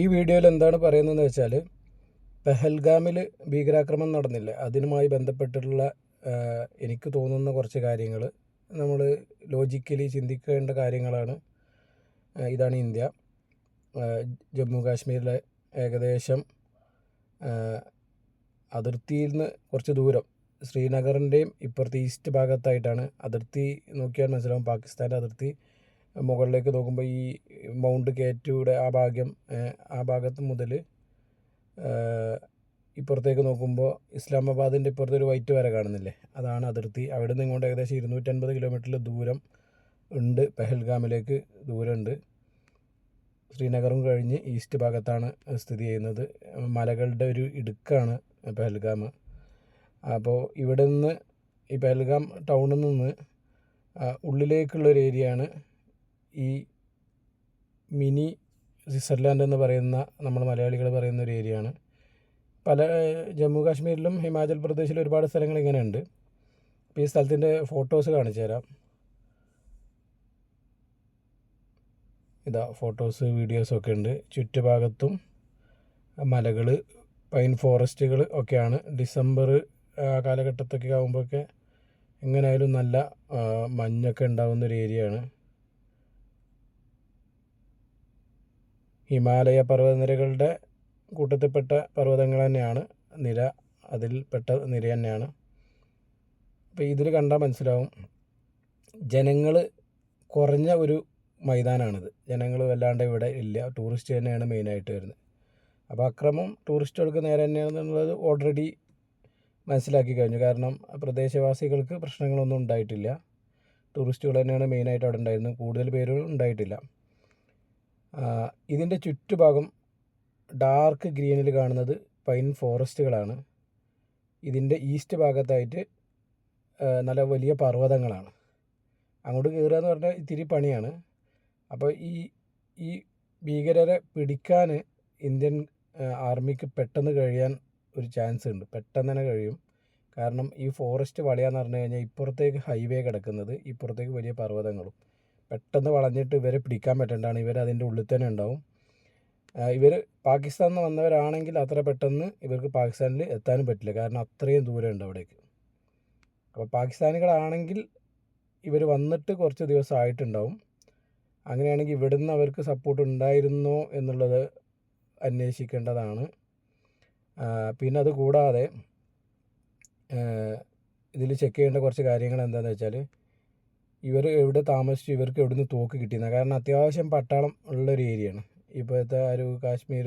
ഈ വീഡിയോയിൽ എന്താണ് പറയുന്നതെന്ന് വെച്ചാൽ പെഹൽഗാമിൽ ഭീകരാക്രമണം നടന്നില്ല? അതിനുമായി ബന്ധപ്പെട്ടിട്ടുള്ള എനിക്ക് തോന്നുന്ന കുറച്ച് കാര്യങ്ങൾ നമ്മൾ ലോജിക്കലി ചിന്തിക്കേണ്ട കാര്യങ്ങളാണ് ഇതാണ് ഇന്ത്യ. ജമ്മു കാശ്മീരിലെ ഏകദേശം അതിർത്തിയിൽ നിന്ന് കുറച്ച് ദൂരം ശ്രീനഗറിന്റെയും ഇപ്പുറത്തെ ഈസ്റ്റ് ഭാഗത്തായിട്ടാണ് അതിർത്തി. നോക്കിയാൽ മനസ്സിലാവും പാകിസ്ഥാന്റെ അതിർത്തി മുകളിലേക്ക് നോക്കുമ്പോൾ ഈ മൗണ്ട് കേറ്റൂടെ ആ ഭാഗ്യം ആ ഭാഗത്ത് മുതൽ ഇപ്പുറത്തേക്ക് നോക്കുമ്പോൾ ഇസ്ലാമാബാദിന്റെ ഇപ്പുറത്ത് ഒരു വൈറ്റ് വര കാണുന്നില്ലേ? അതാണ് അതിർത്തി. അവിടെ നിന്ന് ഇങ്ങോട്ട് ഏകദേശം ഇരുന്നൂറ്റൻപത് കിലോമീറ്ററിൽ ദൂരം ഉണ്ട്. പെഹൽഗാമിലേക്ക് ദൂരമുണ്ട്. ശ്രീനഗറും കഴിഞ്ഞ് ഈസ്റ്റ് ഭാഗത്താണ് സ്ഥിതി ചെയ്യുന്നത്. മലകളുടെ ഒരു ഇടുക്കാണ് പെഹൽഗാം. അപ്പോൾ ഇവിടെ നിന്ന് ഈ പെഹൽഗാം ടൗണിൽ നിന്ന് ഉള്ളിലേക്കുള്ള ഒരു ഏരിയയാണ് ഈ മിനി സ്വിറ്റ്സർലാൻഡ് എന്ന് പറയുന്ന നമ്മൾ മലയാളികൾ പറയുന്ന ഒരു ഏരിയയാണ്. പല ജമ്മു കാശ്മീരിലും ഹിമാചൽ പ്രദേശിലും ഒരുപാട് സ്ഥലങ്ങൾ ഇങ്ങനെയുണ്ട്. അപ്പോൾ ഈ സ്ഥലത്തിന്റെ ഫോട്ടോസ് കാണിച്ചു തരാം. ഇതാ ഫോട്ടോസ് വീഡിയോസ് ഒക്കെ ഉണ്ട്. ചുറ്റുഭാഗത്തും മലകൾ പൈൻ ഫോറസ്റ്റുകൾ ഒക്കെയാണ്. ഡിസംബർ കാലഘട്ടത്തൊക്കെ ആകുമ്പോഴൊക്കെ എങ്ങനെയായാലും നല്ല മഞ്ഞൊക്കെ ഉണ്ടാകുന്ന ഒരു ഏരിയയാണ്. ഹിമാലയ പർവതനിരകളുടെ കൂട്ടത്തിൽപ്പെട്ട പർവതങ്ങൾ തന്നെയാണ്. നിര അതിൽപ്പെട്ട നിര തന്നെയാണ്. അപ്പോൾ ഇതിൽ കണ്ടാൽ മനസ്സിലാവും. ജനങ്ങൾ കുറഞ്ഞ ഒരു മൈതാനാണിത്. ജനങ്ങൾ വല്ലാണ്ട് ഇവിടെ ഇല്ല. ടൂറിസ്റ്റ് തന്നെയാണ് മെയിനായിട്ട് വരുന്നത്. അപ്പോൾ അക്രമം ടൂറിസ്റ്റുകൾക്ക് നേരെ തന്നെയാണെന്നുള്ളത് ഓൾറെഡി മനസ്സിലാക്കി കഴിഞ്ഞു. കാരണം പ്രദേശവാസികൾക്ക് പ്രശ്നങ്ങളൊന്നും ഉണ്ടായിട്ടില്ല. ടൂറിസ്റ്റുകൾ തന്നെയാണ് മെയിനായിട്ട് അവിടെ ഉണ്ടായിരുന്നത്. കൂടുതൽ പേരും ഉണ്ടായിട്ടില്ല. ഇതിന്റെ ചുറ്റുഭാഗം ഡാർക്ക് ഗ്രീനിൽ കാണുന്നത് പൈൻ ഫോറസ്റ്റുകളാണ്. ഇതിന്റെ ഈസ്റ്റ് ഭാഗത്തായിട്ട് നല്ല വലിയ പർവതങ്ങളാണ്. അങ്ങോട്ട് കയറുക എന്ന് പറഞ്ഞാൽ ഇത്തിരി പണിയാണ്. അപ്പോൾ ഈ ഈ ഭീകരരെ പിടിക്കാൻ ഇന്ത്യൻ ആർമിക്ക് പെട്ടെന്ന് കഴിയാൻ ഒരു ചാൻസ് ഉണ്ട്. പെട്ടെന്ന് തന്നെ കഴിയും. കാരണം ഈ ഫോറസ്റ്റ് വളയാന്ന് പറഞ്ഞു കഴിഞ്ഞാൽ ഇപ്പുറത്തേക്ക് ഹൈവേ കിടക്കുന്നത് ഇപ്പുറത്തേക്ക് വലിയ പർവതങ്ങളും. പെട്ടെന്ന് വളഞ്ഞിട്ട് ഇവരെ പിടിക്കാൻ പറ്റേണ്ടതാണ് ഇവർ അതിന്റെ ഉള്ളിൽ തന്നെ ഉണ്ടാവും. ഇവർ പാകിസ്ഥാനിൽ നിന്ന് വന്നവരാണെങ്കിൽ അത്ര പെട്ടെന്ന് ഇവർക്ക് പാകിസ്ഥാനിൽ എത്താനും പറ്റില്ല. കാരണം അത്രയും ദൂരം ഉണ്ട് അവിടേക്ക്. അപ്പോൾ പാകിസ്ഥാനികളാണെങ്കിൽ ഇവർ വന്നിട്ട് കുറച്ച് ദിവസം ആയിട്ടുണ്ടാവും. അങ്ങനെയാണെങ്കിൽ ഇവിടുന്ന് അവർക്ക് സപ്പോർട്ട് ഉണ്ടായിരുന്നോ എന്നുള്ളത് അന്വേഷിക്കേണ്ടതാണ്. പിന്നെ അത് കൂടാതെ ഇതിൽ ചെക്ക് ചെയ്യേണ്ട കുറച്ച് കാര്യങ്ങൾ എന്താണെന്ന് വെച്ചാൽ ഇവർ എവിടെ താമസിച്ചു ഇവർക്ക് എവിടെ നിന്ന് തോക്ക് കിട്ടിയെന്ന്. കാരണം അത്യാവശ്യം പട്ടാളം ഉള്ളൊരു ഏരിയയാണ്. ഇപ്പോഴത്തെ ആ ഒരു കാശ്മീർ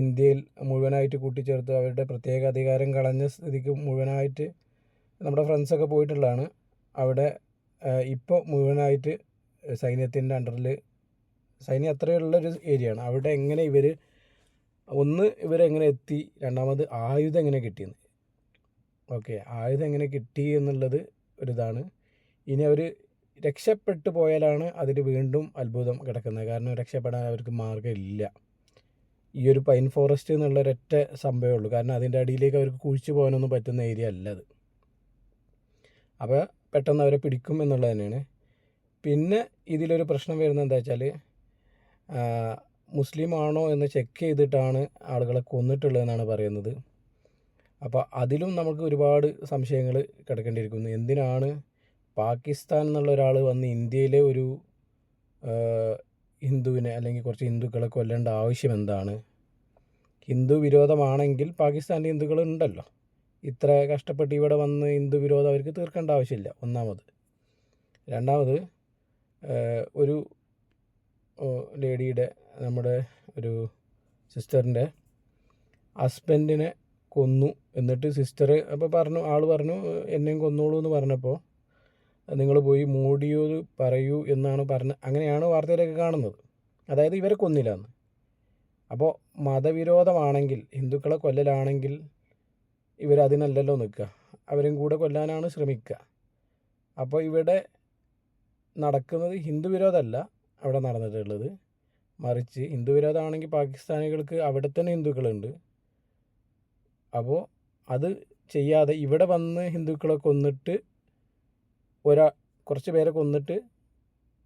ഇന്ത്യയിൽ മുഴുവനായിട്ട് കൂട്ടിച്ചേർത്ത് അവരുടെ പ്രത്യേക അധികാരം കളഞ്ഞ സ്ഥിതിക്ക് മുഴുവനായിട്ട് നമ്മുടെ ഫ്രണ്ട്സൊക്കെ പോയിട്ടുള്ളതാണ്. അവിടെ ഇപ്പോൾ മുഴുവനായിട്ട് സൈന്യത്തിന്റെ അണ്ടറിൽ സൈന്യം അത്രയുള്ളൊരു ഏരിയയാണ്. അവിടെ എങ്ങനെ ഇവർ ഒന്ന് ഇവരെങ്ങനെ എത്തി രണ്ടാമത് ആയുധം എങ്ങനെ കിട്ടിയെന്ന്. ഓക്കെ ആയുധം എങ്ങനെ കിട്ടി എന്നുള്ളത് ഒരിതാണ് ഇനി അവർ രക്ഷപ്പെട്ടു പോയാലാണ് അതിൽ വീണ്ടും അത്ഭുതം കിടക്കുന്നത്. കാരണം രക്ഷപ്പെടാൻ അവർക്ക് മാർഗമില്ല. ഈ ഒരു പൈൻ ഫോറസ്റ്റ് എന്നുള്ള ഒരൊറ്റ സംഭവമേ ഉള്ളൂ. കാരണം അതിന്റെ അടിയിലേക്ക് അവർക്ക് കുഴിച്ചു പോകാനൊന്നും പറ്റുന്ന ഏരിയ അല്ല അത്. അപ്പോൾ പെട്ടെന്ന് അവരെ പിടിക്കും എന്നുള്ളത് തന്നെയാണ്. പിന്നെ ഇതിലൊരു പ്രശ്നം വരുന്നത് എന്താ വെച്ചാൽ മുസ്ലിം ആണോ എന്ന് ചെക്ക് ചെയ്തിട്ടാണ് ആളുകളെ കൊന്നിട്ടുള്ളതെന്നാണ് പറയുന്നത്. അപ്പോൾ അതിലും നമുക്ക് ഒരുപാട് സംശയങ്ങൾ കിടക്കേണ്ടിയിരിക്കുന്നു. എന്തിനാണ് പാകിസ്ഥാൻ എന്നുള്ള ഒരാൾ വന്ന് ഇന്ത്യയിലെ ഒരു ഹിന്ദുവിനെ അല്ലെങ്കിൽ കുറച്ച് ഹിന്ദുക്കളെ കൊല്ലേണ്ട ആവശ്യം എന്താണ്? ഹിന്ദു വിരോധമാണെങ്കിൽ പാകിസ്ഥാനിലെ ഹിന്ദുക്കളുണ്ടല്ലോ. ഇത്ര കഷ്ടപ്പെട്ട് ഇവിടെ വന്ന് ഹിന്ദു വിരോധം അവർക്ക് തീർക്കേണ്ട ആവശ്യമില്ല ഒന്നാമത്. രണ്ടാമത് ഒരു ലേഡിയുടെ നമ്മുടെ ഒരു സിസ്റ്ററിന്റെ ഹസ്ബൻഡിനെ കൊന്നു. എന്നിട്ട് സിസ്റ്റർ അപ്പോൾ പറഞ്ഞു ആൾ പറഞ്ഞു എന്നെയും കൊന്നോളൂ എന്ന് പറഞ്ഞപ്പോൾ നിങ്ങൾ പോയി മോഡിയോട് പറയൂ എന്നാണ് പറഞ്ഞ അങ്ങനെയാണ് വാർത്തയിലൊക്കെ കാണുന്നത്. അതായത് ഇവരെ കൊന്നില്ല എന്ന് അപ്പോൾ മതവിരോധമാണെങ്കിൽ ഹിന്ദുക്കളെ കൊല്ലലാണെങ്കിൽ ഇവരതിനല്ലല്ലോ നിൽക്കുക. അവരും കൂടെ കൊല്ലാനാണ് ശ്രമിക്കുക. അപ്പോൾ ഇവിടെ നടക്കുന്നത് ഹിന്ദു വിരോധമല്ല അവിടെ നടന്നിട്ടുള്ളത്. മറിച്ച് ഹിന്ദു വിരോധമാണെങ്കിൽ പാകിസ്ഥാനികൾക്ക് അവിടെ തന്നെ ഹിന്ദുക്കളുണ്ട്. അപ്പോൾ അത് ചെയ്യാതെ ഇവിടെ വന്ന് ഹിന്ദുക്കളെ കൊന്നിട്ട് ഒരാ കുറച്ച് പേരെ കൊന്നിട്ട്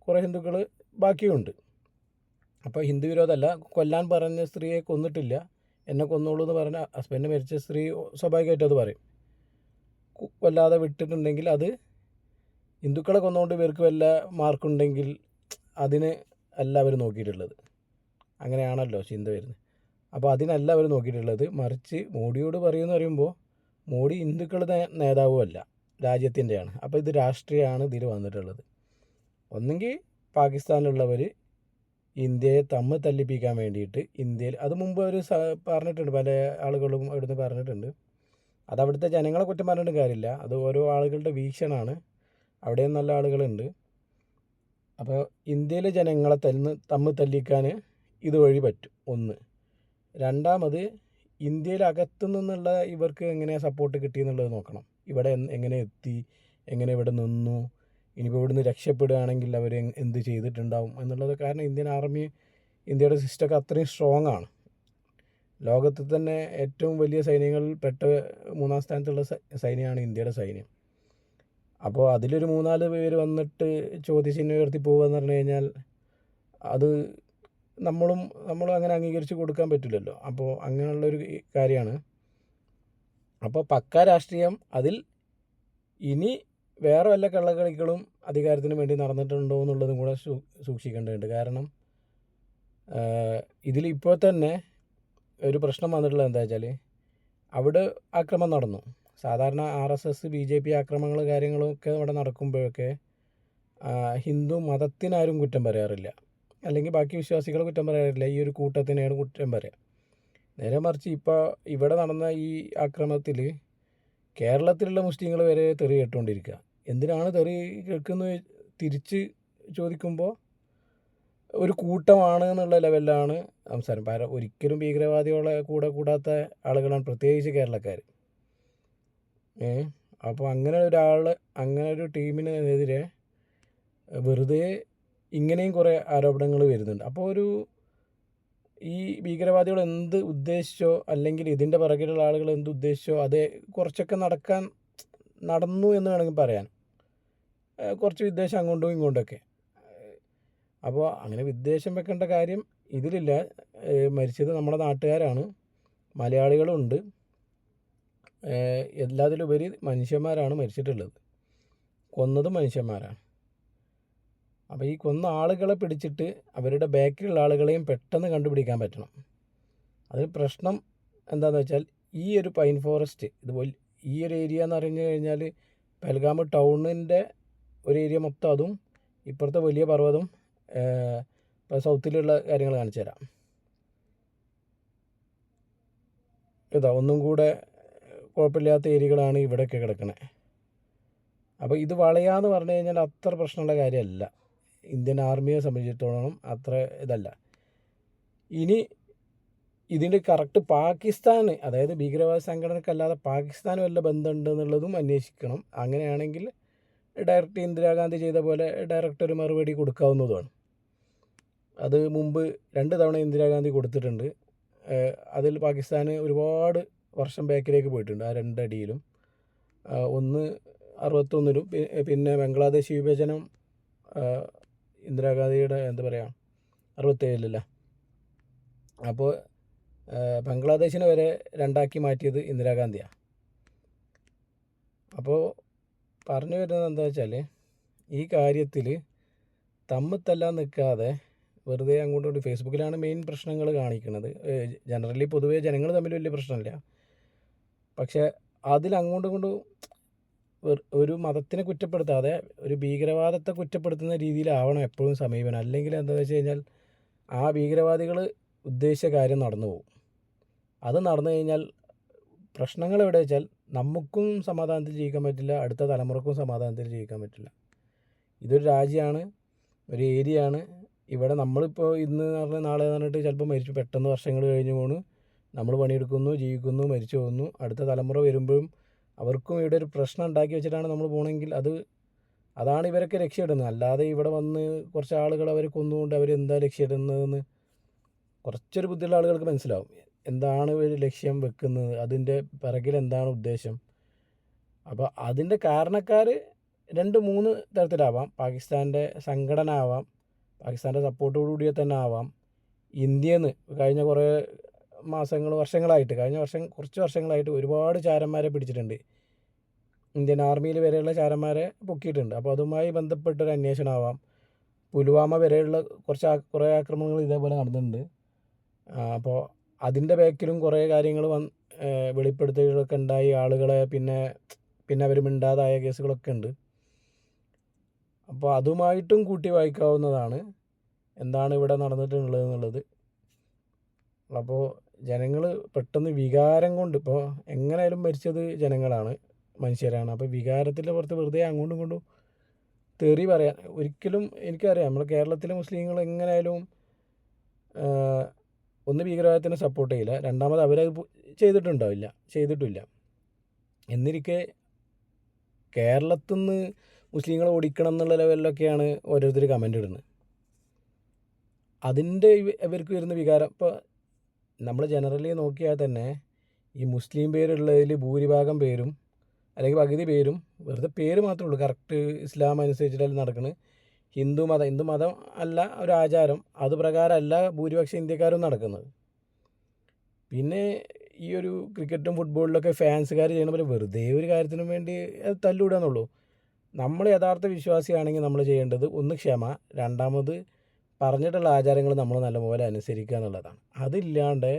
കുറേ ഹിന്ദുക്കൾ ബാക്കിയുണ്ട്. അപ്പോൾ ഹിന്ദു വിരോധമല്ല കൊല്ലാൻ പറഞ്ഞ സ്ത്രീയെ കൊന്നിട്ടില്ല. എന്നെ കൊന്നോളൂ എന്ന് പറഞ്ഞ ഹസ്ബൻഡ് മരിച്ച സ്ത്രീ സ്വാഭാവികമായിട്ടും അത് പറയും. കൊല്ലാതെ വിട്ടിട്ടുണ്ടെങ്കിൽ അത് ഹിന്ദുക്കളെ കൊന്നുകൊണ്ട് ഇവർക്ക് വല്ല മാർക്കുണ്ടെങ്കിൽ അതിന് അല്ല അവർ നോക്കിയിട്ടുള്ളത്. അങ്ങനെയാണല്ലോ ചിന്ത വരുന്നത്. അപ്പോൾ അതിനല്ല അവർ നോക്കിയിട്ടുള്ളത്. മറിച്ച് മോഡിയോട് പറയുമെന്ന് പറയുമ്പോൾ മോഡി ഹിന്ദുക്കളുടെ നേതാവുമല്ല. രാജ്യത്തിന്റെയാണ്. അപ്പോൾ ഇത് രാഷ്ട്രീയമാണ് ഇതിൽ വന്നിട്ടുള്ളത്. ഒന്നെങ്കിൽ പാകിസ്ഥാനിലുള്ളവർ ഇന്ത്യയെ തമ്മിൽ തല്ലിപ്പിക്കാൻ വേണ്ടിയിട്ട് ഇന്ത്യയിൽ അത് മുമ്പ് അവർ പറഞ്ഞിട്ടുണ്ട് പല ആളുകളും അവിടുന്ന് പറഞ്ഞിട്ടുണ്ട്. അത് അവിടുത്തെ ജനങ്ങളെ കുറ്റം പറഞ്ഞിട്ട് കാര്യമില്ല. അത് ഓരോ ആളുകളുടെ വീക്ഷണമാണ്. അവിടെയും നല്ല ആളുകളുണ്ട്. അപ്പോൾ ഇന്ത്യയിലെ ജനങ്ങളെ തന്ന് തമ്മിൽ തല്ലിക്കാൻ ഇതുവഴി പറ്റും. ഒന്ന്. രണ്ടാമത് ഇന്ത്യയിൽ അകത്തു നിന്നുള്ള ഇവർക്ക് എങ്ങനെ സപ്പോർട്ട് കിട്ടിയെന്നുള്ളത് നോക്കണം. ഇവിടെ എങ്ങനെ എത്തി? എങ്ങനെ ഇവിടെ നിന്നു? ഇനിയിപ്പോൾ ഇവിടുന്ന് രക്ഷപ്പെടുകയാണെങ്കിൽ അവർ എന്ത് ചെയ്തിട്ടുണ്ടാവും? എന്നുള്ളത് കാരണം ഇന്ത്യൻ ആർമി ഇന്ത്യയുടെ സിസ്റ്റമൊക്കെ അത്രയും സ്ട്രോങ് ആണ്. ലോകത്തിൽ തന്നെ ഏറ്റവും വലിയ സൈന്യങ്ങളിൽ പെട്ട മൂന്നാം സ്ഥാനത്തുള്ള സൈന്യമാണ് ഇന്ത്യയുടെ സൈന്യം. അപ്പോൾ അതിലൊരു മൂന്നാൽ പേര് വന്നിട്ട് ചോദ്യചിഹ്നം ഉയർത്തി പോകുക എന്ന് പറഞ്ഞു കഴിഞ്ഞാൽ അത് നമ്മളും നമ്മളും അങ്ങനെ അംഗീകരിച്ച് കൊടുക്കാൻ പറ്റില്ലല്ലോ. അപ്പോൾ അങ്ങനെയുള്ളൊരു കാര്യമാണ്. അപ്പോൾ പക്ക രാഷ്ട്രീയം അതിൽ ഇനി വേറെ വല്ല കള്ളക്കളികളും അധികാരത്തിന് വേണ്ടി നടന്നിട്ടുണ്ടോ എന്നുള്ളതും കൂടെ സൂക്ഷിക്കേണ്ടതുണ്ട്. കാരണം ഇതിൽ ഇപ്പോൾ തന്നെ ഒരു പ്രശ്നം വന്നിട്ടുള്ളത് എന്താ വെച്ചാൽ അവിടെ ആക്രമണം നടന്നു. സാധാരണ R S S B J P ആക്രമണങ്ങൾ കാര്യങ്ങളൊക്കെ അവിടെ നടക്കുമ്പോഴൊക്കെ ഹിന്ദു മതത്തിനാരും കുറ്റം പറയാറില്ല. അല്ലെങ്കിൽ ബാക്കി വിശ്വാസികൾ കുറ്റം പറയാറില്ല. ഈ ഒരു കൂട്ടത്തിനെയാണ് കുറ്റം പറയുക നേരെ മറിച്ച് ഇപ്പോൾ ഇവിടെ നടന്ന ഈ ആക്രമണത്തിൽ കേരളത്തിലുള്ള മുസ്ലിങ്ങൾ വരെ തെറി കേട്ടുകൊണ്ടിരിക്കുക എന്തിനാണ് തെറി കേൾക്കുന്നത് തിരിച്ച് ചോദിക്കുമ്പോൾ ഒരു കൂട്ടമാണ് എന്നുള്ള ലെവലിലാണ് സംസാരം. കാരണം ഒരിക്കലും ഭീകരവാദികളെ കൂടെ കൂടാത്ത ആളുകളാണ് പ്രത്യേകിച്ച് കേരളക്കാർ ഏ? അപ്പോൾ അങ്ങനെ ഒരാൾ അങ്ങനെ ഒരു ടീമിനെതിരെ വെറുതെ ഇങ്ങനെയും കുറേ ആരോപണങ്ങൾ വരുന്നുണ്ട്. അപ്പോൾ ഒരു ഈ ഭീകരവാദികൾ എന്ത് ഉദ്ദേശിച്ചോ അല്ലെങ്കിൽ ഇതിന്റെ പിറകിലുള്ള ആളുകൾ എന്ത് ഉദ്ദേശിച്ചോ അത് കുറച്ചൊക്കെ നടക്കാൻ നടന്നു എന്ന് വേണമെങ്കിൽ പറയാൻ. കുറച്ച് വിദ്വേഷം അങ്ങോട്ടും ഇങ്ങോട്ടൊക്കെ അപ്പോൾ അങ്ങനെ വിദ്വേഷം വെക്കേണ്ട കാര്യം ഇതിലില്ല. മരിച്ചത് നമ്മുടെ നാട്ടുകാരാണ്. മലയാളികളുണ്ട്. എല്ലാത്തിലുപരി മനുഷ്യന്മാരാണ് മരിച്ചിട്ടുള്ളത്. കൊന്നത് മനുഷ്യന്മാരാണ്. അപ്പോൾ ഈ കൊന്ന ആളുകളെ പിടിച്ചിട്ട് അവരുടെ ബാക്കിലുള്ള ആളുകളെയും പെട്ടെന്ന് കണ്ടുപിടിക്കാൻ പറ്റണം. അതിൽ പ്രശ്നം എന്താണെന്ന് വെച്ചാൽ ഈ ഒരു പൈൻ ഫോറസ്റ്റ് ഇതുപോലെ ഈ ഒരു ഏരിയ എന്ന് പറഞ്ഞു കഴിഞ്ഞാൽ പെൽഗാമ് ടൗണിന്റെ ഒരു ഏരിയ മൊത്തം അതും ഇപ്പുറത്തെ വലിയ പർവതം ഇപ്പോൾ സൗത്തിലുള്ള കാര്യങ്ങൾ കാണിച്ചു തരാം. ഇതാ ഒന്നും കൂടെ കുഴപ്പമില്ലാത്ത ഏരിയകളാണ് ഇവിടെയൊക്കെ കിടക്കുന്നത് അപ്പോൾ ഇത് വളയാന്ന് പറഞ്ഞു കഴിഞ്ഞാൽ അത്ര പ്രശ്നമുള്ള കാര്യമല്ല. ഇന്ത്യൻ ആർമിയെ സംബന്ധിച്ചിടത്തോളം അത്ര ഇതല്ല. ഇനി ഇതിന്റെ കറക്റ്റ് പാകിസ്ഥാൻ അതായത് ഭീകരവാദ സംഘടനക്കല്ലാതെ പാകിസ്ഥാനും വല്ല ബന്ധമുണ്ട് എന്നുള്ളതും അന്വേഷിക്കണം. അങ്ങനെയാണെങ്കിൽ ഡയറക്റ്റ് ഇന്ദിരാഗാന്ധി ചെയ്ത പോലെ ഡയറക്റ്റ് ഒരു മറുപടി കൊടുക്കാവുന്നതുമാണ്. അത് മുമ്പ് രണ്ട് തവണ ഇന്ദിരാഗാന്ധി കൊടുത്തിട്ടുണ്ട്. അതിൽ പാകിസ്ഥാൻ ഒരുപാട് വർഷം ബാക്കിലേക്ക് പോയിട്ടുണ്ട് ആ രണ്ടടിയിലും ഒന്ന് അറുപത്തൊന്നിലും പിന്നെ ബംഗ്ലാദേശ് വിഭജനം ഇന്ദിരാഗാന്ധിയുടെ എന്താ പറയുക അറുപത്തേഴിലല്ല അപ്പോൾ ബംഗ്ലാദേശിനെ വരെ രണ്ടാക്കി മാറ്റിയത് ഇന്ദിരാഗാന്ധിയാണ് അപ്പോൾ പറഞ്ഞു വരുന്നത് എന്താ വെച്ചാൽ ഈ കാര്യത്തിൽ തമ്മിൽ തല്ലാൻ നിൽക്കാതെ വെറുതെ അങ്ങോട്ടും ഇങ്ങോട്ടും ഫേസ്ബുക്കിലാണ് മെയിൻ പ്രശ്നങ്ങൾ കാണിക്കുന്നത് ജനറലി പൊതുവേ ജനങ്ങൾ തമ്മിൽ വലിയ പ്രശ്നമില്ല. പക്ഷേ അതിൽ അങ്ങോട്ടും ഒരു മതത്തിനെ കുറ്റപ്പെടുത്താതെ ഒരു ഭീകരവാദത്തെ കുറ്റപ്പെടുത്തുന്ന രീതിയിലാവണം എപ്പോഴും സമീപനം. അല്ലെങ്കിൽ എന്താണെന്ന് വെച്ച് കഴിഞ്ഞാൽ ആ ഭീകരവാദികൾ ഉദ്ദേശിച്ച കാര്യം നടന്നു പോകും. അത് നടന്നു കഴിഞ്ഞാൽ പ്രശ്നങ്ങൾ എവിടെ വെച്ചാൽ നമുക്കും സമാധാനത്തിൽ ജീവിക്കാൻ പറ്റില്ല അടുത്ത തലമുറക്കും സമാധാനത്തിൽ ജീവിക്കാൻ പറ്റില്ല. ഇതൊരു രാജ്യമാണ് ഒരു ഏരിയയാണ്. ഇവിടെ നമ്മളിപ്പോൾ ഇന്ന് പറഞ്ഞാൽ നാളെ എന്ന് പറഞ്ഞിട്ട് ചിലപ്പോൾ മരിച്ചു പെട്ടെന്ന് വർഷങ്ങൾ കഴിഞ്ഞ് പോണു. നമ്മൾ പണിയെടുക്കുന്നു ജീവിക്കുന്നു മരിച്ചു പോകുന്നു. അടുത്ത തലമുറ വരുമ്പോഴും അവർക്കും ഇവിടെ ഒരു പ്രശ്നം ഉണ്ടാക്കി വെച്ചിട്ടാണ് നമ്മൾ പോകണമെങ്കിൽ അത് അതാണ് ഇവരൊക്കെ രക്ഷയിടുന്നത് അല്ലാതെ ഇവിടെ വന്ന് കുറച്ച് ആളുകൾ അവർ കൊന്നുകൊണ്ട് അവരെന്താ ലക്ഷ്യമിടുന്നതെന്ന് കുറച്ചൊരു ബുദ്ധിയുള്ള ആളുകൾക്ക് മനസ്സിലാവും. എന്താണ് ഇവർ ലക്ഷ്യം വെക്കുന്നത്? അതിന്റെ പിറകിൽ എന്താണ് ഉദ്ദേശം? അപ്പോൾ അതിന്റെ കാരണക്കാർ രണ്ട് മൂന്ന് തരത്തിലാവാം. പാകിസ്ഥാന്റെ സംഘടന ആവാം. പാകിസ്ഥാന്റെ സപ്പോർട്ടോടുകൂടിയ തന്നെ ആവാം. ഇന്ത്യയിൽ നിന്ന് കഴിഞ്ഞ കുറേ മാസങ്ങൾ വർഷങ്ങളായിട്ട് കഴിഞ്ഞ വർഷം കുറച്ച് വർഷങ്ങളായിട്ട് ഒരുപാട് ചാരന്മാരെ പിടിച്ചിട്ടുണ്ട്. ഇന്ത്യൻ ആർമിയിൽ വരെയുള്ള ചാരന്മാരെ പൊക്കിയിട്ടുണ്ട്. അപ്പോൾ അതുമായി ബന്ധപ്പെട്ടൊരു അന്വേഷണമാവാം പുൽവാമ വരെയുള്ള കുറച്ച് കുറേ ആക്രമണങ്ങൾ ഇതേപോലെ നടന്നിട്ടുണ്ട്. അപ്പോൾ അതിന്റെ ബാക്കിലും കുറേ കാര്യങ്ങൾ വന്ന് വെളിപ്പെടുത്തലുകളൊക്കെ ഉണ്ടായി. ആളുകളെ പിന്നെ പിന്നെ അവർ മിണ്ടാതായ കേസുകളൊക്കെ ഉണ്ട്. അപ്പോൾ അതുമായിട്ടും കൂട്ടി വായിക്കാവുന്നതാണ്. എന്താണ് ഇവിടെ നടന്നിട്ടുള്ളത് എന്നുള്ളത്. അപ്പോൾ ജനങ്ങൾ പെട്ടെന്ന് വികാരം കൊണ്ട് ഇപ്പോൾ എങ്ങനെയായാലും മരിച്ചത് ജനങ്ങളാണ് മനുഷ്യരാണ്. അപ്പോൾ വികാരത്തിന്റെ പുറത്ത് വെറുതെ അങ്ങോട്ടും ഇങ്ങോട്ടും തെറി പറയാൻ ഒരിക്കലും എനിക്കറിയാം നമ്മുടെ കേരളത്തിലെ മുസ്ലിങ്ങൾ എങ്ങനെയായാലും ഒന്ന് ഭീകരവാദത്തിന് സപ്പോർട്ട് ചെയ്യില്ല. രണ്ടാമത് അവരത് ചെയ്തിട്ടുണ്ടാവില്ല ചെയ്തിട്ടില്ല. എന്നിരിക്കെ കേരളത്തിൽ നിന്ന് മുസ്ലിങ്ങളെ ഓടിക്കണം എന്നുള്ള ലെവലിലൊക്കെയാണ് ഓരോരുത്തർ കമന്റ് ഇടുന്നത്. അതിന്റെ ഇവർക്ക് വരുന്ന വികാരം. ഇപ്പോൾ നമ്മൾ ജനറലി നോക്കിയാൽ തന്നെ ഈ മുസ്ലിം പേരുള്ളതിൽ ഭൂരിഭാഗം പേരും അല്ലെങ്കിൽ പകുതി പേരും വെറുതെ പേര് മാത്രമേ ഉള്ളൂ. കറക്റ്റ് ഇസ്ലാം അനുസരിച്ചിട്ടല്ല നടക്കുന്നത് ഹിന്ദു മതം ഹിന്ദു മതം അല്ല ഒരു ആചാരം അത് പ്രകാരമല്ല ഭൂരിപക്ഷം ഇന്ത്യക്കാരും നടക്കുന്നത്. പിന്നെ ഈ ഒരു ക്രിക്കറ്റും ഫുട്ബോളിലൊക്കെ ഫാൻസുകാർ ചെയ്യണ പോലെ വെറുതെ ഒരു കാര്യത്തിനും വേണ്ടി അത് തല്ലുവിടുക എന്നുള്ളൂ. നമ്മൾ യഥാർത്ഥ വിശ്വാസിയാണെങ്കിൽ നമ്മൾ ചെയ്യേണ്ടത് ഒന്ന് ക്ഷമ രണ്ടാമത് പറഞ്ഞിട്ടുള്ള ആചാരങ്ങൾ നമ്മൾ നല്ലപോലെ അനുസരിക്കുക എന്നുള്ളതാണ്. അതില്ലാണ്ട്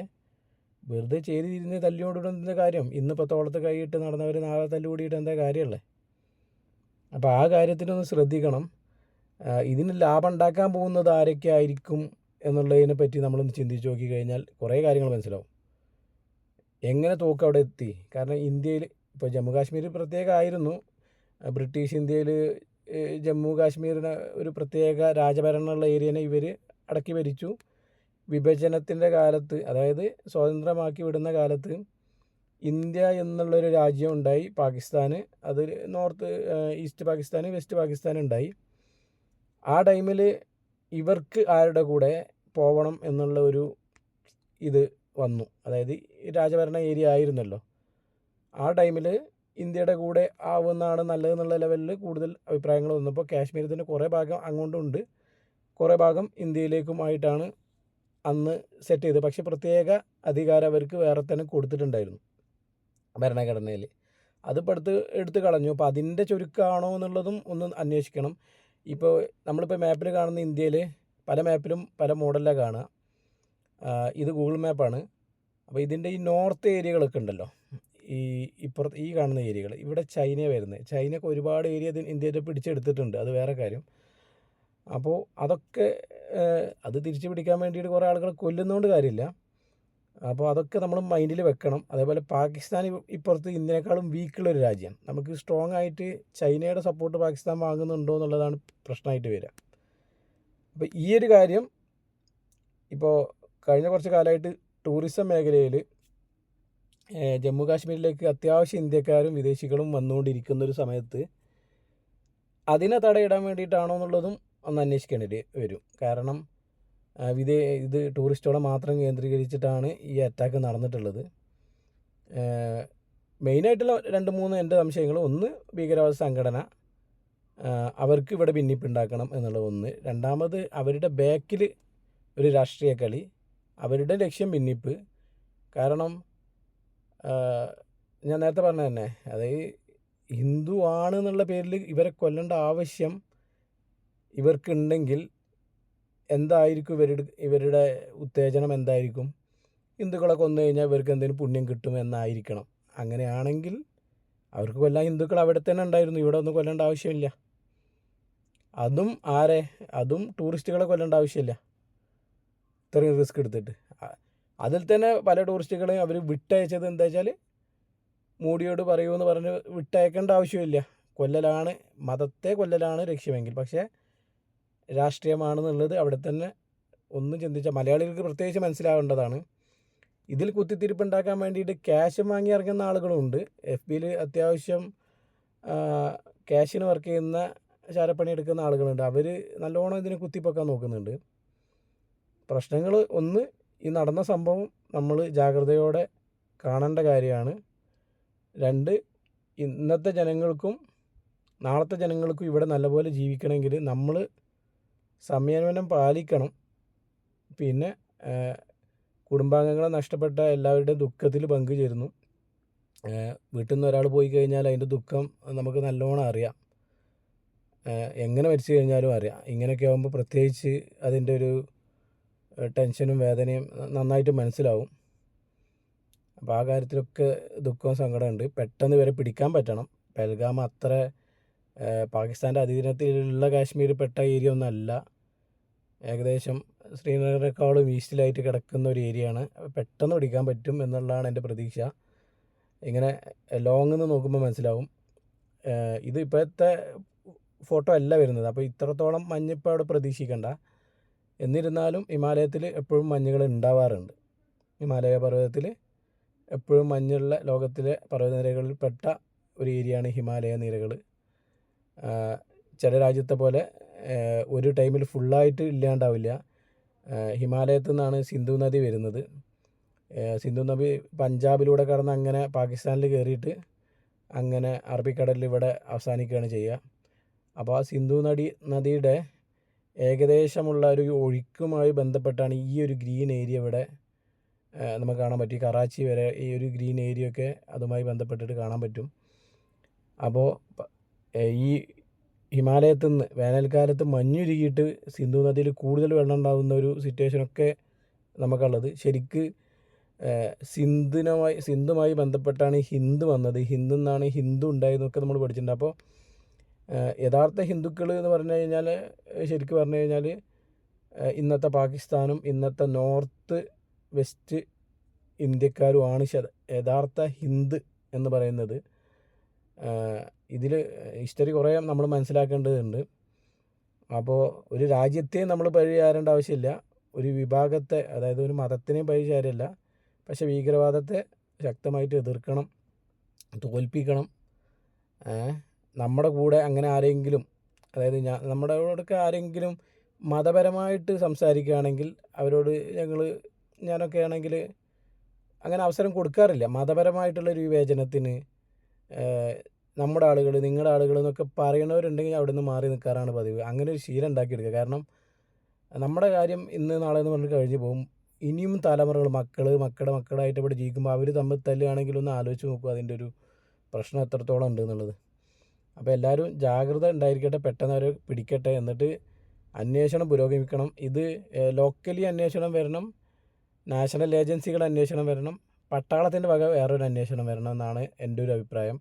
വെറുതെ ചെയ്തിരുന്ന് തിരിഞ്ഞ് എന്താ കാര്യം? ഇന്നിപ്പോൾ തോളത്ത് കൈയിട്ട് നടന്നവർ നാളെ തല്ലുകൂടിയിട്ട് എന്താ കാര്യമല്ലേ അപ്പോൾ ആ കാര്യത്തിനൊന്ന് ശ്രദ്ധിക്കണം. ഇതിന് ലാഭം ഉണ്ടാക്കാൻ പോകുന്നത് ആരൊക്കെ ആയിരിക്കും എന്നുള്ളതിനെ പറ്റി നമ്മളൊന്ന് ചിന്തിച്ച് നോക്കി കഴിഞ്ഞാൽ കുറേ കാര്യങ്ങൾ മനസ്സിലാവും. എങ്ങനെ തോക്ക് അവിടെ എത്തി? കാരണം ഇന്ത്യയിൽ ഇപ്പോൾ ജമ്മു കാശ്മീർ പ്രത്യേകമായിരുന്നു. ബ്രിട്ടീഷ് ഇന്ത്യയിൽ ജമ്മു കാശ്മീരിന് ഒരു പ്രത്യേക രാജഭരണമുള്ള ഏരിയനെ ഇവർ അടക്കി ഭരിച്ചു. വിഭജനത്തിന്റെ കാലത്ത് അതായത് സ്വതന്ത്രമാക്കി വിടുന്ന കാലത്ത് ഇന്ത്യ എന്നുള്ളൊരു രാജ്യം ഉണ്ടായി. പാകിസ്ഥാന് അത് north east Pakistan west Pakistan ഉണ്ടായി. ആ ടൈമിൽ ഇവർക്ക് ആരുടെ കൂടെ പോകണം എന്നുള്ള ഒരു ഇത് വന്നു. അതായത് രാജഭരണ ഏരിയ ആയിരുന്നല്ലോ. ആ ടൈമിൽ ഇന്ത്യയുടെ കൂടെ ആവുന്നതാണ് നല്ലതെന്നുള്ള ലെവലിൽ കൂടുതൽ അഭിപ്രായങ്ങൾ വന്നപ്പോൾ കാശ്മീരിൽ തന്നെ കുറേ ഭാഗം അങ്ങോട്ടുണ്ട്. കുറേ ഭാഗം ഇന്ത്യയിലേക്കും ആയിട്ടാണ് അന്ന് സെറ്റ് ചെയ്തത്. പക്ഷേ പ്രത്യേക അധികാരം അവർക്ക് വേറെ തന്നെ കൊടുത്തിട്ടുണ്ടായിരുന്നു ഭരണഘടനയിൽ. അതിപ്പോൾ എടുത്ത് എടുത്ത് കളഞ്ഞു. അപ്പോൾ അതിന്റെ ചുരുക്കമാണോ എന്നുള്ളതും ഒന്ന് അന്വേഷിക്കണം. ഇപ്പോൾ നമ്മളിപ്പോൾ മാപ്പിൽ കാണുന്ന ഇന്ത്യയിൽ പല മാപ്പിലും പല മോഡലിലാണ് കാണുക. ഇത് ഗൂഗിൾ മാപ്പാണ് അപ്പോൾ ഇതിന്റെ ഈ നോർത്ത് ഏരിയകളൊക്കെ ഉണ്ടല്ലോ. ഈ ഇപ്പുറത്ത് ഈ കാണുന്ന ഏരിയകൾ. ഇവിടെ ചൈന വരുന്നത്. ചൈനയൊക്കെ ഒരുപാട് ഏരിയ ഇന്ത്യയുടെ പിടിച്ചെടുത്തിട്ടുണ്ട്. അത് വേറെ കാര്യം. അപ്പോൾ അതൊക്കെ അത് തിരിച്ചു പിടിക്കാൻ വേണ്ടിയിട്ട് കുറേ ആളുകൾ കൊല്ലുന്നതുകൊണ്ട് കാര്യമില്ല. അപ്പോൾ അതൊക്കെ നമ്മൾ മൈൻഡിൽ വെക്കണം. അതേപോലെ പാകിസ്ഥാൻ ഇപ്പുറത്ത് ഇന്ത്യനേക്കാളും വീക്കുള്ളൊരു രാജ്യമാണ് നമുക്ക് സ്ട്രോങ് ആയിട്ട് ചൈനയുടെ സപ്പോർട്ട് പാകിസ്ഥാൻ വാങ്ങുന്നുണ്ടോ എന്നുള്ളതാണ് പ്രശ്നമായിട്ട് വരിക. അപ്പോൾ ഈ ഒരു കാര്യം ഇപ്പോൾ കഴിഞ്ഞ കുറച്ച് കാലമായിട്ട് ടൂറിസം മേഖലയിൽ ജമ്മു കാശ്മീരിലേക്ക് അത്യാവശ്യം ഇന്ത്യക്കാരും വിദേശികളും വന്നുകൊണ്ടിരിക്കുന്ന ഒരു സമയത്ത് അതിനെ തടയിടാൻ വേണ്ടിയിട്ടാണോ എന്നുള്ളതും ഒന്ന് അന്വേഷിക്കേണ്ടി വരും. കാരണം വിദേ ഇത് ടൂറിസ്റ്റുകളെ മാത്രം കേന്ദ്രീകരിച്ചിട്ടാണ് ഈ അറ്റാക്ക് നടന്നിട്ടുള്ളത്. മെയിനായിട്ടുള്ള രണ്ട് മൂന്ന് എന്റെ സംശയങ്ങൾ. ഒന്ന് ഭീകരവാദ സംഘടന അവർക്ക് ഇവിടെ ഭിന്നിപ്പുണ്ടാക്കണം എന്നുള്ള ഒന്ന്. രണ്ടാമത് അവരുടെ ബാക്കിൽ ഒരു രാഷ്ട്രീയ കളി അവരുടെ ലക്ഷ്യം ഭിന്നിപ്പ്. കാരണം ഞാൻ നേരത്തെ പറഞ്ഞ തന്നെ അത് ഹിന്ദു ആണ് എന്നുള്ള പേരിൽ ഇവരെ കൊല്ലേണ്ട ആവശ്യം ഇവർക്കുണ്ടെങ്കിൽ എന്തായിരിക്കും ഇവരുടെ ഇവരുടെ ഉത്തേജനം എന്തായിരിക്കും? ഹിന്ദുക്കളെ കൊന്നു കഴിഞ്ഞാൽ ഇവർക്ക് എന്തെങ്കിലും പുണ്യം കിട്ടും എന്നായിരിക്കണം. അങ്ങനെയാണെങ്കിൽ അവർക്ക് കൊല്ലാൻ ഹിന്ദുക്കൾ അവിടെ തന്നെ ഉണ്ടായിരുന്നു ഇവിടെ ഒന്നും കൊല്ലേണ്ട ആവശ്യമില്ല. അതും ആരെ? അതും ടൂറിസ്റ്റുകളെ കൊല്ലേണ്ട ആവശ്യമില്ല. ഇത്രയും റിസ്ക് എടുത്തിട്ട്. അതിൽ തന്നെ പല ടൂറിസ്റ്റുകളെയും അവർ വിട്ടയച്ചത് എന്താ വെച്ചാൽ മൂടിയോട് പറയുമെന്ന് പറഞ്ഞ് വിട്ടയക്കേണ്ട ആവശ്യമില്ല. കൊല്ലലാണ് മതത്തെ കൊല്ലലാണ് ലക്ഷ്യമെങ്കിൽ. പക്ഷേ രാഷ്ട്രീയമാണെന്നുള്ളത് അവിടെ തന്നെ ഒന്നും ചിന്തിച്ച മലയാളികൾക്ക് പ്രത്യേകിച്ച് മനസ്സിലാവേണ്ടതാണ്. ഇതിൽ കുത്തിത്തിരിപ്പുണ്ടാക്കാൻ വേണ്ടിയിട്ട് ക്യാഷ് വാങ്ങി ഇറങ്ങുന്ന ആളുകളുണ്ട്. എഫ് ബിയിൽ അത്യാവശ്യം ക്യാഷിന് വർക്ക് ചെയ്യുന്ന ശാരപ്പണി എടുക്കുന്ന ആളുകളുണ്ട്. അവർ നല്ലോണം ഇതിനെ കുത്തിപ്പൊക്കാൻ നോക്കുന്നുണ്ട്. പ്രശ്നങ്ങൾ ഒന്ന് ഈ നടന്ന സംഭവം നമ്മൾ ജാഗ്രതയോടെ കാണേണ്ട കാര്യമാണ്. രണ്ട് ഇന്നത്തെ ജനങ്ങൾക്കും നാളത്തെ ജനങ്ങൾക്കും ഇവിടെ നല്ലപോലെ ജീവിക്കണമെങ്കിൽ നമ്മൾ സംയമനം പാലിക്കണം. പിന്നെ കുടുംബാംഗങ്ങളെ നഷ്ടപ്പെട്ട എല്ലാവരുടെയും ദുഃഖത്തിൽ പങ്കുചേരുന്നു വീട്ടിൽ നിന്ന് ഒരാൾ പോയി കഴിഞ്ഞാൽ അതിന്റെ ദുഃഖം നമുക്ക് നല്ലോണം അറിയാം. എങ്ങനെ മരിച്ചു കഴിഞ്ഞാലും അറിയാം. ഇങ്ങനെയൊക്കെ ആകുമ്പോൾ പ്രത്യേകിച്ച് അതിന്റെ ഒരു ടെൻഷനും വേദനയും നന്നായിട്ട് മനസ്സിലാവും. അപ്പോൾ ആ കാര്യത്തിലൊക്കെ ദുഃഖവും സങ്കടമുണ്ട് പെട്ടെന്ന് വരെ പിടിക്കാൻ പറ്റണം. പെൽഗാം അത്ര പാകിസ്ഥാന്റെ അധീനത്തിലുള്ള കാശ്മീർ പെട്ട ഏരിയ ഒന്നല്ല. ഏകദേശം ശ്രീനഗറിനേക്കാളും ഈസ്റ്റിലായിട്ട് കിടക്കുന്ന ഒരു ഏരിയയാണ്. പെട്ടെന്ന് പിടിക്കാൻ പറ്റും എന്നുള്ളതാണ് എന്റെ പ്രതീക്ഷ. ഇങ്ങനെ ലോങ് നിന്ന് നോക്കുമ്പോൾ മനസ്സിലാവും. ഇത് ഇപ്പോഴത്തെ ഫോട്ടോ അല്ല വരുന്നത്. അപ്പോൾ ഇത്രത്തോളം മഞ്ഞിപ്പോൾ അവിടെ പ്രതീക്ഷിക്കണ്ട. എന്നിരുന്നാലും ഹിമാലയത്തിൽ എപ്പോഴും മഞ്ഞുകൾ ഉണ്ടാവാറുണ്ട്. ഹിമാലയ പർവതത്തിൽ എപ്പോഴും മഞ്ഞുള്ള ലോകത്തിലെ പർവതനിരകളിൽ പെട്ട ഒരു ഏരിയയാണ് ഹിമാലയ നിരകൾ. ചില രാജ്യത്തെ പോലെ ഒരു ടൈമിൽ ഫുള്ളായിട്ട് ഇല്ലാണ്ടാവില്ല. ഹിമാലയത്തു നിന്നാണ് സിന്ധു നദി വരുന്നത്. സിന്ധു നദി പഞ്ചാബിലൂടെ കടന്ന് അങ്ങനെ പാകിസ്ഥാനിൽ കയറിയിട്ട് അങ്ങനെ അറബിക്കടലിൽ ഇവിടെ അവസാനിക്കുകയാണ് ചെയ്യുക. അപ്പോൾ ആ സിന്ധു നദി നദിയുടെ ഏകദേശമുള്ള ഒരു ഒഴുക്കുമായി ബന്ധപ്പെട്ടാണ് ഈ ഒരു ഗ്രീൻ ഏരിയ ഇവിടെ നമുക്ക് കാണാൻ പറ്റും. കറാച്ചി വരെ ഈ ഒരു ഗ്രീൻ ഏരിയ ഒക്കെ അതുമായി ബന്ധപ്പെട്ടിട്ട് കാണാൻ പറ്റും. അപ്പോൾ ഈ ഹിമാലയത്തിൽ നിന്ന് വേനൽക്കാലത്ത് മഞ്ഞുരുകിയിട്ട് സിന്ധു നദിയിൽ കൂടുതൽ വെള്ളം ഉണ്ടാകുന്ന ഒരു സിറ്റുവേഷനൊക്കെ നമുക്കുള്ളത്. ശരിക്ക് സിന്ധുനുമായി സിന്ധുമായി ബന്ധപ്പെട്ടാണ് ഹിന്ദു വന്നത്. ഹിന്ദു എന്നാണ് ഹിന്ദു ഉണ്ടായതെന്നൊക്കെ നമ്മൾ പഠിച്ചിട്ടുണ്ട്. അപ്പോൾ യഥാർത്ഥ ഹിന്ദുക്കൾ എന്ന് പറഞ്ഞു കഴിഞ്ഞാൽ ശരിക്കും പറഞ്ഞു കഴിഞ്ഞാൽ ഇന്നത്തെ പാകിസ്ഥാനും ഇന്നത്തെ നോർത്ത് വെസ്റ്റ് ഇന്ത്യക്കാരുമാണ് യഥാർത്ഥ ഹിന്ദ് എന്ന് പറയുന്നത്. ഇതിൽ ഹിസ്റ്ററി കുറേ നമ്മൾ മനസ്സിലാക്കേണ്ടതുണ്ട്. അപ്പോൾ ഒരു രാജ്യത്തെ നമ്മൾ പരിചാരേണ്ട ആവശ്യമില്ല. ഒരു വിഭാഗത്തെ അതായത് ഒരു മതത്തിനെയും പരിചാരമല്ല പക്ഷെ ഭീകരവാദത്തെ ശക്തമായിട്ട് എതിർക്കണം തോൽപ്പിക്കണം. നമ്മുടെ കൂടെ അങ്ങനെ ആരെങ്കിലും അതായത് ഞാൻ നമ്മുടെ കൂടെയൊക്കെ ആരെങ്കിലും മതപരമായിട്ട് സംസാരിക്കുകയാണെങ്കിൽ അവരോട് ഞങ്ങൾ ഞാനൊക്കെ ആണെങ്കിൽ അങ്ങനെ അവസരം കൊടുക്കാറില്ല. മതപരമായിട്ടുള്ളൊരു വിവേചനത്തിന് നമ്മുടെ ആളുകൾ നിങ്ങളുടെ ആളുകൾ എന്നൊക്കെ പറയണവരുണ്ടെങ്കിൽ അവിടെ നിന്ന് മാറി നിൽക്കാറാണ് പതിവ്. അങ്ങനെ ഒരു ശീലം ഉണ്ടാക്കിയെടുക്കുക. കാരണം നമ്മുടെ കാര്യം ഇന്ന് നാളെ എന്ന് പറഞ്ഞിട്ട് കഴിഞ്ഞ് പോകും. ഇനിയും തലമുറകൾ മക്കൾ മക്കളുടെ മക്കളായിട്ട് ഇവിടെ ജീവിക്കുമ്പോൾ അവർ തമ്മിൽ തല്ലുകയാണെങ്കിൽ ഒന്ന് ആലോചിച്ച് നോക്കുക അതിന്റെ ഒരു പ്രശ്നം എത്രത്തോളം ഉണ്ട് എന്നുള്ളത്. അപ്പോൾ എല്ലാവരും ജാഗ്രത ഉണ്ടായിരിക്കട്ടെ പെട്ടെന്ന് അവർ പിടിക്കട്ടെ എന്നിട്ട് അന്വേഷണം പുരോഗമിക്കണം. ഇത് ലോക്കലി അന്വേഷണം വരണം നാഷണൽ ഏജൻസികൾ അന്വേഷണം വരണം പട്ടാളത്തിന്റെ വക വേറൊരു അന്വേഷണം വരണം എന്നാണ് എന്റെ ഒരു അഭിപ്രായം.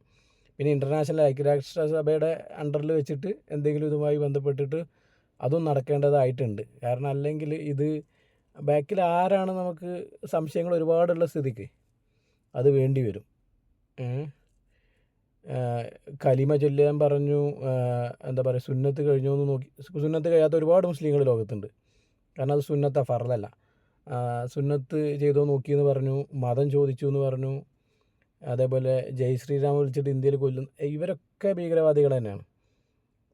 പിന്നെ ഇന്റർനാഷണൽ ഐക്യരാഷ്ട്രസഭയുടെ അണ്ടറിൽ വെച്ചിട്ട് എന്തെങ്കിലും ഇതുമായി ബന്ധപ്പെട്ടിട്ട് അതും നടക്കേണ്ടതായിട്ടുണ്ട്. കാരണം അല്ലെങ്കിൽ ഇത് ബാക്കിൽ ആരാണ് നമുക്ക് സംശയങ്ങൾ ഒരുപാടുള്ള സ്ഥിതിക്ക് അത് വേണ്ടി വരും. കലിമ ചൊല്ലാൻ പറഞ്ഞു എന്താ പറയുക സുന്നത്ത് കഴിഞ്ഞു എന്ന് നോക്കി സുന്നത്ത് കഴിയാത്ത ഒരുപാട് മുസ്ലിങ്ങൾ ലോകത്തുണ്ട്. കാരണം അത് സുന്നത്ത ഫറലല്ല സുന്നത്ത് ചെയ്തോ നോക്കിയെന്ന് പറഞ്ഞു മതം ചോദിച്ചു എന്ന് പറഞ്ഞു. അതേപോലെ ജയ് ശ്രീരാം വിളിച്ചിട്ട് ഇന്ത്യയിൽ കൊല്ലുന്നു ഇവരൊക്കെ ഭീകരവാദികൾ തന്നെയാണ്.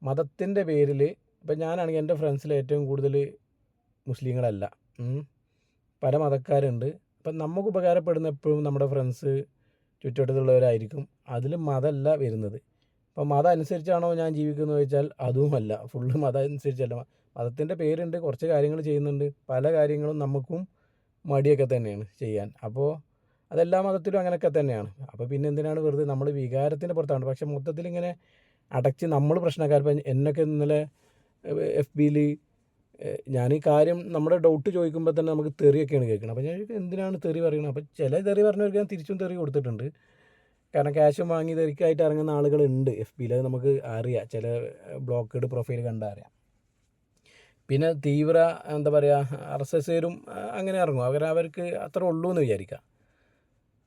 മതത്തിന്റെ പേരിൽ ഇപ്പം ഞാനാണെങ്കിൽ എന്റെ ഫ്രണ്ട്സിൽ ഏറ്റവും കൂടുതൽ മുസ്ലിങ്ങളല്ല. പല മതക്കാരുണ്ട്. അപ്പം നമുക്ക് ഉപകാരപ്പെടുന്ന എപ്പോഴും നമ്മുടെ ഫ്രണ്ട്സ് ചുറ്റുവട്ടത്തുള്ളവരായിരിക്കും. അതിൽ മതമല്ല വരുന്നത്. അപ്പോൾ മതം അനുസരിച്ചാണോ ഞാൻ ജീവിക്കുന്നത് ചോദിച്ചാൽ അതുമല്ല. ഫുള്ള് മതം അനുസരിച്ചല്ല മതത്തിന്റെ പേരുണ്ട് കുറച്ച് കാര്യങ്ങൾ ചെയ്യുന്നുണ്ട്. പല കാര്യങ്ങളും നമുക്കും മടിയൊക്കെ തന്നെയാണ് ചെയ്യാൻ. അപ്പോൾ അതെല്ലാ മതത്തിലും അങ്ങനെയൊക്കെ തന്നെയാണ്. അപ്പോൾ പിന്നെ എന്തിനാണ് വെറുതെ നമ്മൾ വികാരത്തിന്റെ പുറത്താണ്. പക്ഷേ മൊത്തത്തിൽ ഇങ്ങനെ അടച്ച് നമ്മൾ പ്രശ്നക്കാർ. ഇപ്പം എന്നൊക്കെ ഇന്നലെ എഫ് ബിയിൽ ഞാൻ ഈ കാര്യം നമ്മുടെ ഡൗട്ട് ചോദിക്കുമ്പോൾ തന്നെ നമുക്ക് തെറിയൊക്കെയാണ് കേൾക്കുന്നത്. അപ്പോൾ ഞാൻ എന്തിനാണ് തെറി പറയുന്നത്? അപ്പോൾ ചില തെറി പറഞ്ഞവർക്ക് ഞാൻ തിരിച്ചും തെറി കൊടുത്തിട്ടുണ്ട്. കാരണം ക്യാഷും വാങ്ങി തിരക്കായിട്ട് ഇറങ്ങുന്ന ആളുകളുണ്ട് എഫ് ബിയിൽ അത് നമുക്ക് അറിയാം. ചില ബ്ലോക്കേഡ് പ്രൊഫൈൽ കണ്ടറിയാം പിന്നെ തീവ്ര എന്താ പറയുക ആർ എസ് എസുകാരും അങ്ങനെ ഇറങ്ങും. അവർ അവർക്ക് അത്ര ഉള്ളൂ എന്ന് വിചാരിക്കാം.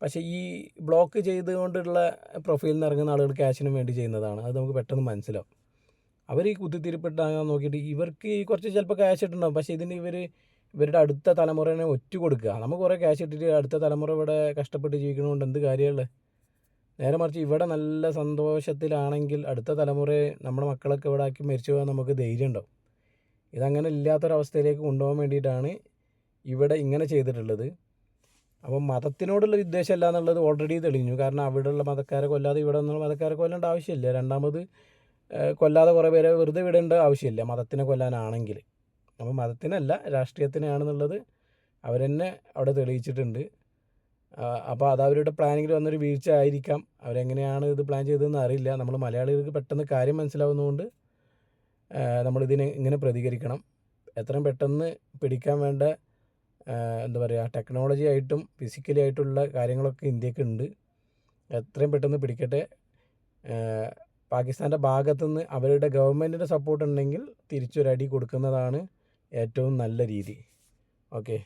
പക്ഷേ ഈ ബ്ലോക്ക് ചെയ്തുകൊണ്ടുള്ള പ്രൊഫൈലിൽ നിന്ന് ഇറങ്ങുന്ന ആളുകൾ ക്യാഷിനും വേണ്ടി ചെയ്യുന്നതാണ്. അത് നമുക്ക് പെട്ടെന്ന് മനസ്സിലാവും. അവർ ഈ കുത്തിത്തിരിപ്പെട്ടാകാൻ നോക്കിയിട്ട് ഇവർക്ക് ഈ കുറച്ച് ചിലപ്പോൾ ക്യാഷ് ഇട്ടുണ്ടാവും. പക്ഷേ ഇതിന് ഇവർ ഇവരുടെ അടുത്ത തലമുറനെ ഒറ്റ കൊടുക്കുക. നമുക്ക് കുറേ ക്യാഷ് ഇട്ടിട്ട് അടുത്ത തലമുറ ഇവിടെ കഷ്ടപ്പെട്ട് ജീവിക്കണതുകൊണ്ട് എന്ത് കാര്യമുള്ളത് നേരെ മറിച്ച് ഇവിടെ നല്ല സന്തോഷത്തിലാണെങ്കിൽ അടുത്ത തലമുറയെ നമ്മുടെ മക്കളൊക്കെ ഇവിടെ ആക്കി മരിച്ചു പോകാൻ നമുക്ക് ധൈര്യം ഉണ്ടാവും. ഇതങ്ങനെ ഇല്ലാത്തൊരവസ്ഥയിലേക്ക് കൊണ്ടുപോകാൻ വേണ്ടിയിട്ടാണ് ഇവിടെ ഇങ്ങനെ ചെയ്തിട്ടുള്ളത്. അപ്പം മതത്തിനോടുള്ള വിദ്വേഷമല്ല എന്നുള്ളത് ഓൾറെഡി തെളിഞ്ഞു. കാരണം അവിടെയുള്ള മതക്കാരെ കൊല്ലാതെ ഇവിടെ നിന്നുള്ള മതക്കാരെ കൊല്ലേണ്ട ആവശ്യമില്ല. രണ്ടാമത് കൊല്ലാതെ കുറേ പേരെ വെറുതെ വിടേണ്ട ആവശ്യമില്ല മതത്തിനെ കൊല്ലാനാണെങ്കിൽ. അപ്പോൾ മതത്തിനല്ല രാഷ്ട്രീയത്തിനാണെന്നുള്ളത് അവരെന്നെ അവിടെ തെളിയിച്ചിട്ടുണ്ട്. അപ്പോൾ അത് അവരുടെ പ്ലാനിങ്ങിൽ വന്നൊരു വീഴ്ച ആയിരിക്കാം. അവരെങ്ങനെയാണ് ഇത് പ്ലാൻ ചെയ്തതെന്ന് അറിയില്ല. നമ്മൾ മലയാളികൾക്ക് പെട്ടെന്ന് കാര്യം മനസ്സിലാവുന്നതുകൊണ്ട് നമ്മളിതിന് ഇങ്ങനെ പ്രതികരിക്കണം. എത്രയും പെട്ടെന്ന് പിടിക്കാൻ വേണ്ട എന്താ പറയുക ടെക്നോളജി ആയിട്ടും ഫിസിക്കലി ആയിട്ടുള്ള കാര്യങ്ങളൊക്കെ ഇന്ത്യയ്ക്ക് ഉണ്ട്. എത്രയും പെട്ടെന്ന് പിടിക്കട്ടെ. പാകിസ്ഥാന്റെ ഭാഗത്തുനിന്ന് അവരുടെ ഗവൺമെന്റിന്റെ സപ്പോർട്ട് ഉണ്ടെങ്കിൽ തിരിച്ചൊരടി കൊടുക്കുന്നതാണ് ഏറ്റവും നല്ല രീതി. ഓക്കെ